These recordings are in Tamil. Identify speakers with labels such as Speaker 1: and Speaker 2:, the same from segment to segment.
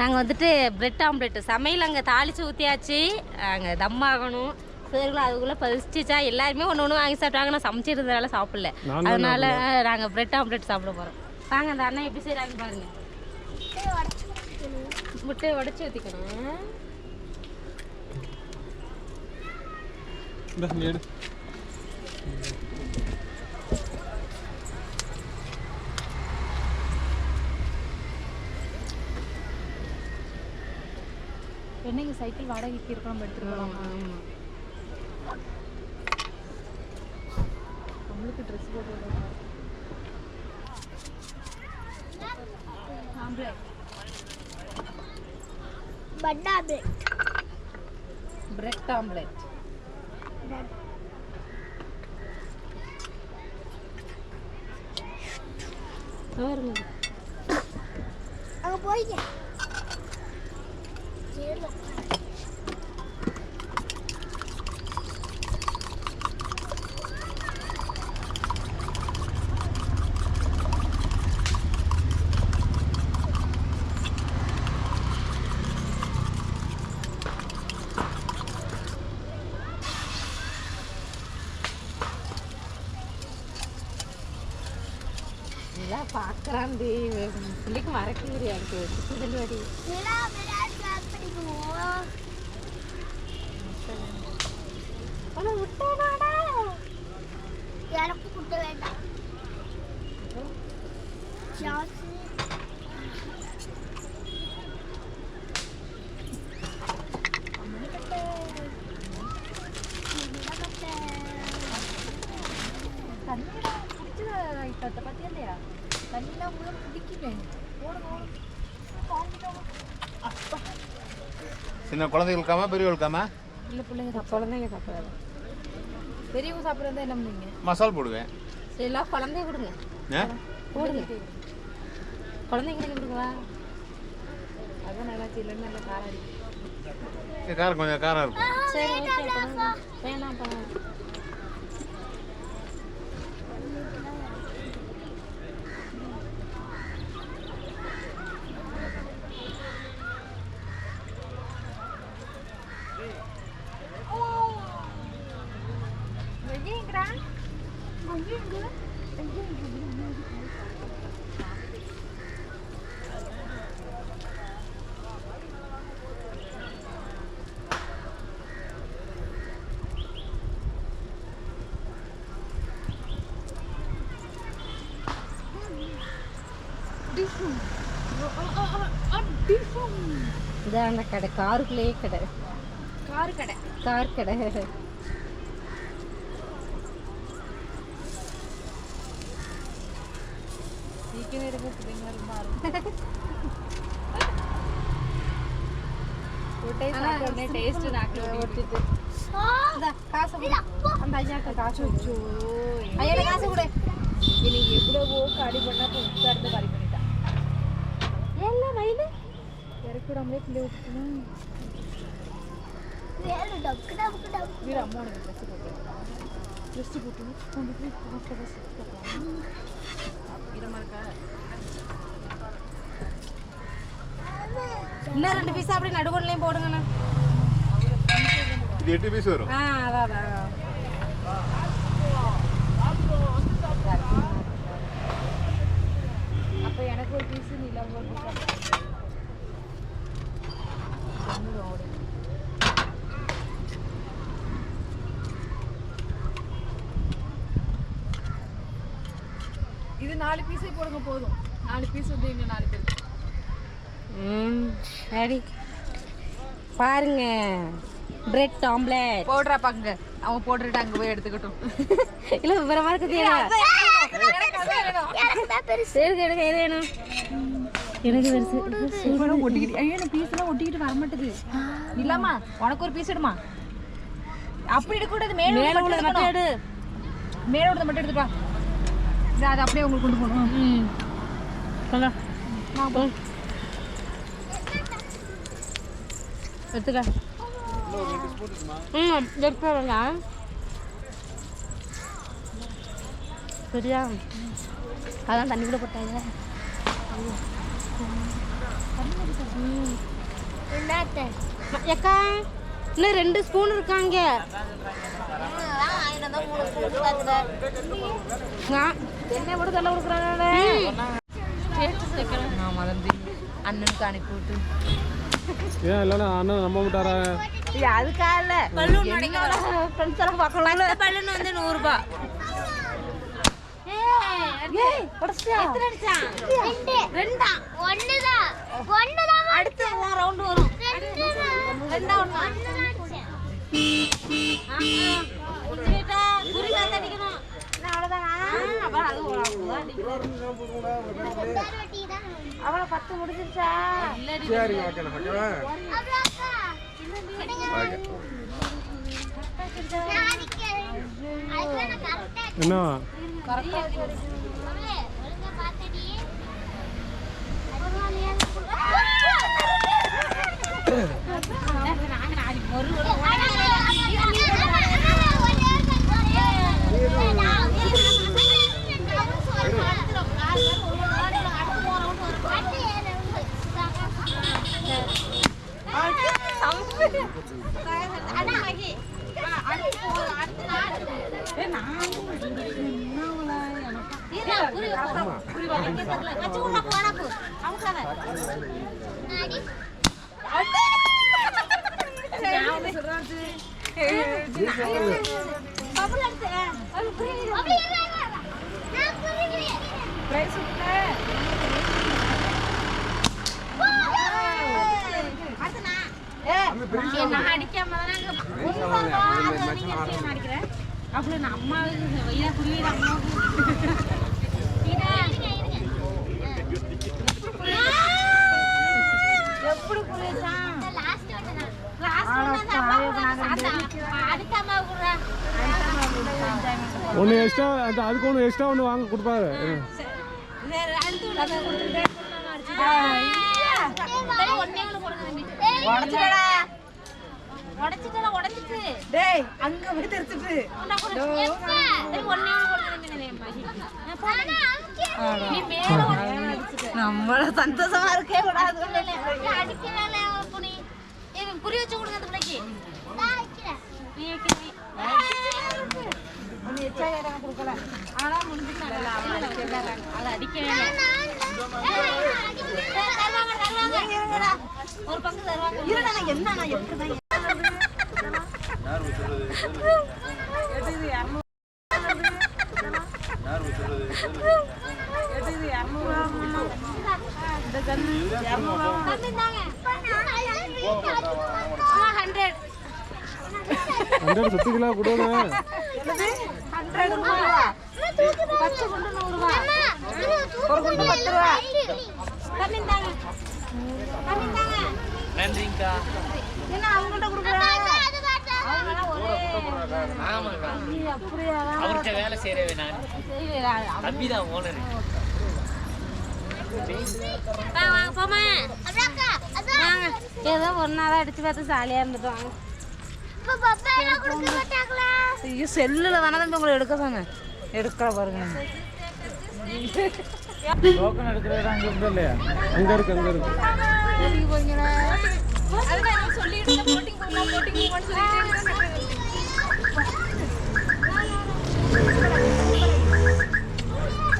Speaker 1: நாங்கள் வந்துட்டு பிரெட் ஆம்லெட் சமையல் அங்கே தாளித்து ஊற்றியாச்சு அங்கே தம் ஆகணும். சரிங்களா அதுக்குள்ளே பசிச்சுச்சா? எல்லாருமே ஒன்று ஒன்று வாங்கி சாப்பிட்டாங்க நான் சமைச்சிருந்ததால சாப்பிடல. அதனால நாங்கள் பிரெட் ஆம்லெட் சாப்பிட போகிறோம் வாங்க அந்த அண்ணன் எப்படி செய்கிறாங்க பாருங்க. முட்டையை உடச்சி ஊற்றிக்கணும்
Speaker 2: இந்த
Speaker 3: என்னைக்கு சைக்கிள் வாடகைக்கு இருக்கோம் நம்ம எடுத்துட்டு போகலாமா நம்மளுக்கு ட்ரெஸ் போட்டு விடலாம்.
Speaker 1: பிரெட் ஆம்லெட் பாருங்க.
Speaker 4: அங்க போய்ங்க
Speaker 1: எல்லாம் பார்க்குறான் பிள்ளைக்கு மறக்க முடியாது வாடி
Speaker 4: விடா விடா கிளாஸ் பண்ணிக்குவோம்
Speaker 1: ஆனால் விட்டானாடா
Speaker 4: எனக்கு குட்ட வேண்டாம் சாஸ்
Speaker 3: தண்ணிடா குடிச்சத இப்ப அத பத்தியா இல்லையா தண்ணிலாம் உள்ள குடிக்குமே ஓடுங்க ஓடுங்க.
Speaker 5: சின்ன குழந்தைகளுக்காம பெரியவர்களுக்காம
Speaker 3: இல்லை பிள்ளைங்க
Speaker 1: குழந்தைங்க சாப்பிடாது.
Speaker 3: பெரியவங்க சாப்பிட்றதா என்ன பண்ணுவீங்க?
Speaker 5: மசால் போடுவேன்.
Speaker 1: சரி எல்லாம் குழந்தைய கொடுங்க? போடுங்க. குழந்தைங்களுக்கு கொடுக்கவா
Speaker 3: அதான் நல்லா இல்லைன்னு நல்லா காரம்
Speaker 5: காரம் கொஞ்சம் காரம் இருக்கும்.
Speaker 1: சரி ஓகே கொடுங்க வேணாம் வேணாம் இதான் அந்த கடை. காருக்குள்ளேயே கடை.
Speaker 3: காரு கடை.
Speaker 1: கார் கடை.
Speaker 3: சீக்கிரம் இருக்க பிள்ளைங்க ரொம்ப ஆர்வம். ஒரு டைம் சாப்பிட்ட உடனே டேஸ்ட் நாக்கில் ஒட்டிட்டு
Speaker 1: இந்தா, காசு கொடு. அந்த ஐயாட்ட காசு வச்சு
Speaker 3: ஐயா காசு கொடு இன்னைக்கு எவ்வளவோ காடி பண்ணா இப்போ உட்கார்ந்து காடி பண்ணிட்டான்
Speaker 1: எல்லாம் வயலு
Speaker 3: இறக்கி விடாமலே பிள்ளை
Speaker 4: டக்கு
Speaker 3: வீடு அம்மா உனக்கு ட்ரெஸ் போட்டு ட்ரெஸ் போட்டு கொண்டு போய் பார்க்க ட்ரெஸ் போட்டுக்கலாம் ஈரமா இருக்கா
Speaker 1: இன்னும் ரெண்டு பீஸ் அப்படியே நடுவுலையும் போடுங்கண்ணா.
Speaker 5: இது எட்டு பீஸ் வரும்.
Speaker 1: ஆ அதான் அதான்
Speaker 3: அப்போ எனக்கு ஒரு பீஸ் நீல ஒரு பீஸ் இது நாலு பீஸே போடுங்க போதும். நாலு பீஸ் வந்து இங்க நாலு பேர்
Speaker 1: ம் சரி. பாருங்க. பிரெட் ஆம்லெட்
Speaker 3: போடுறா பாங்க அவன் போட்டுட்டு அங்க போய் எடுத்துக்கட்டும்.
Speaker 1: இல்லை விவரமா எடுக்க எது வேணும் எனக்கு பெருசு.
Speaker 3: ஒட்டிக்கிட்டு ஐயோ பீஸ் எல்லாம் ஒட்டிக்கிட்டு வர மாட்டேது இல்லாமா உனக்கு ஒரு பீஸ் எடுமா? அப்படி எடுக்கக்கூடாது மேல
Speaker 1: மேலே
Speaker 3: உள்ளது மட்டும்
Speaker 1: எடு.
Speaker 3: மேல உள்ளது மட்டும் எடுத்துப்பா இது அது அப்படியே உங்களுக்கு கொண்டு போகணும்.
Speaker 1: ம். எடுத்துக்க. ம் எடுத்துக்கோங்க சரியா? அதான் தண்ணி கூட போட்டாங்க. ஏக்கா இன்னும் ரெண்டு ஸ்பூன் இருக்காங்க.
Speaker 3: என்ன கூட சொல்ல கொடுக்குறாங்க
Speaker 1: வைக்கிறேன்
Speaker 3: நான் மறந்து அண்ணனுக்கு அனுப்பி விட்டு
Speaker 2: ஏன் இல்லைன்னா அண்ணன் நம்ப விட்டாரா?
Speaker 3: அதுக்காக இல்ல.
Speaker 1: அடிக்கல ஃப்ரெண்ட்ஸ் எல்லாம் பார்க்கலாம் பலூன் வந்து நூறுரூபா அடுத்து ரவுண்டு வரும். அடிக்கணும். அவ்வளோதானா அப்புறம் பத்து முடிஞ்சிருச்சா
Speaker 2: சரி ஓகே
Speaker 4: அக்கா, கொடுங்க. நான் அடிக்கிறேன். அதுக்குள்ள நான் correct ஆ
Speaker 2: என்ன
Speaker 4: அவளே, ஒழுங்கா பாத்துடி. பரவாயில்லையா?
Speaker 1: நான் அடிக்காம அடிக்கிறேன் அப்புறம் நான் அம்மாவுக்கு வயிறா புரியுது அம்மாவுக்கு
Speaker 4: ஒன்று
Speaker 2: எக்ஸ்ட்ரா அந்த அதுக்கு ஒன்று எக்ஸ்ட்ரா ஒன்று வாங்க கொடுப்பாரு.
Speaker 3: உடச்சிட்டடா.
Speaker 1: உடச்சிட்டு உடச்சிட்டு.
Speaker 3: டேய் அங்க போய் தெரிச்சிட்டு.
Speaker 1: நீ மேல
Speaker 3: நம்மள சந்தோஷமா இருக்கே கூடாது.
Speaker 1: புரி வச்சு கொடுங்க அந்த பிள்ளைக்கு
Speaker 3: கொடுக்கல ஆனா முடிஞ்சுட்டு நல்லா
Speaker 1: அதை அடிக்கவே ஒரு பங்கு தருவாங்க
Speaker 3: இருடா நான் என்ன நான் எப்படி
Speaker 1: ஹண்ட்ரட்
Speaker 2: கிலோ கொடுங்க
Speaker 3: ஹண்ட்ரட் ரூபா.
Speaker 1: பத்து குண்டு நூறுரூவா
Speaker 3: ஒரு குண்டு பத்து ரூபா.
Speaker 1: தண்ணி தாங்க தண்ணி தாங்க
Speaker 3: என்ன அவங்கள்ட்ட கொடுக்குறாங்க
Speaker 6: அவர்கிட்ட வேலை செய்யறவே நான். தம்பி தான் ஓனர்.
Speaker 1: வாங்க போமா வாங்க. ஏதோ நாள் அடிச்சு பார்த்து ஜாலியாக இருந்துட்டு வாங்க.
Speaker 3: ஐயோ செல்லுல தானே தம்பி உங்களை எடுக்க சொன்னேன். எடுக்கிற பாருங்க.
Speaker 2: டோக்கன் எடுக்கிறது அங்கே இருந்து இல்லையா? அங்கே இருக்கு அங்கே இருக்கு.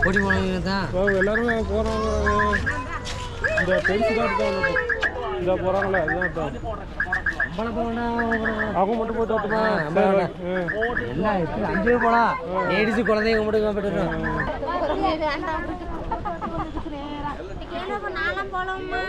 Speaker 6: ஓடி போனவங்க தான்.
Speaker 2: எல்லாருமே போகிறாங்க இந்த பெருசு தான் இந்த போகிறாங்களே அதுதான்
Speaker 6: போனா
Speaker 2: அவங்க மட்டும் போய் தோட்டுமா
Speaker 6: என்ன எப்படி அஞ்சு பேர் போலாம் லேடிஸ் குழந்தைங்க மட்டும் போயிட்டு
Speaker 1: நானும் போலாமா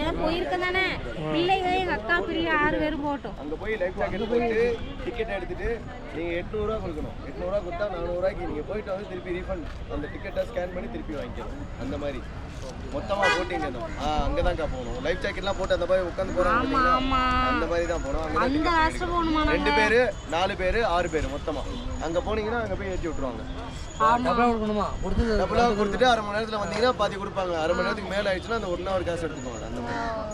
Speaker 1: ஏன் போயிருக்கேன் தானே பிள்ளைங்க எங்க அக்கா பிரிவு ஆறு பேரும் போட்டோம்
Speaker 7: அங்கே போய் லைஃப் ஜாக்கெட் போயிட்டு டிக்கெட் எடுத்துட்டு நீங்கள் எட்நூறுரூவா கொடுக்கணும். எட்நூறுரூவா கொடுத்தா நானூறுரூவாய்க்கு நீங்கள் போயிட்டு வந்து திருப்பி ரீஃபண்ட் அந்த டிக்கெட்டை ஸ்கேன் பண்ணி திருப்பி வாங்கிக்கணும். அந்த மாதிரி. மொத்தமாக போட்டிங்க ஆ அங்கே தான்க்கா போகணும் லைஃப் ஜாக்கெட்லாம் போட்டு அந்த மாதிரி உட்காந்து போகிறாங்க அந்த மாதிரி தான் போகணும் ரெண்டு பேர் நாலு பேர் ஆறு பேர் மொத்தமாக அங்கே போனீங்கன்னா அங்கே போய் ஏற்றி விட்ருவாங்க டபுளாக கொடுத்துட்டு அரை மணி நேரத்தில் வந்தீங்கன்னா பாதி கொடுப்பாங்க. அரை மணி நேரத்துக்கு மேலே ஆயிடுச்சுன்னா அந்த ஒன் ஹவர் காசு எடுத்துக்குவாங்க அந்த மாதிரி.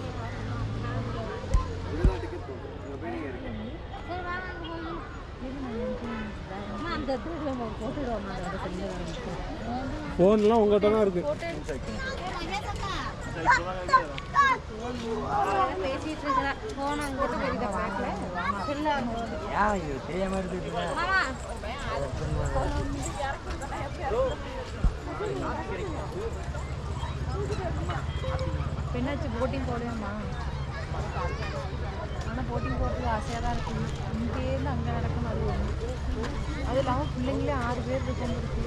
Speaker 1: அங்கே தெரியுதா
Speaker 6: தான்
Speaker 1: இருக்கு.
Speaker 3: பெண்ணாச்சு போட்டிங் போடுவேம்மா ஆனால் போட்டிங் போகிறதுக்கு ஆசையாக தான் இருக்குது இங்கேருந்து அங்கே நடக்கும் அது அது இல்லாமல் பிள்ளைங்களே ஆறு பேர் இருக்கோம் இருக்கு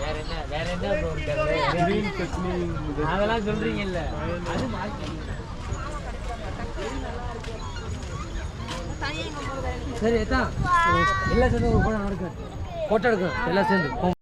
Speaker 6: வேற என்ன வேற அதெல்லாம் சொல்றீங்கல்ல. அது சரி எத்தா? எல்லாம் சேர்ந்து ஒரு போட்டோ எடுக்க போட்டோ எடுக்கும் எல்லாம் சேர்ந்து.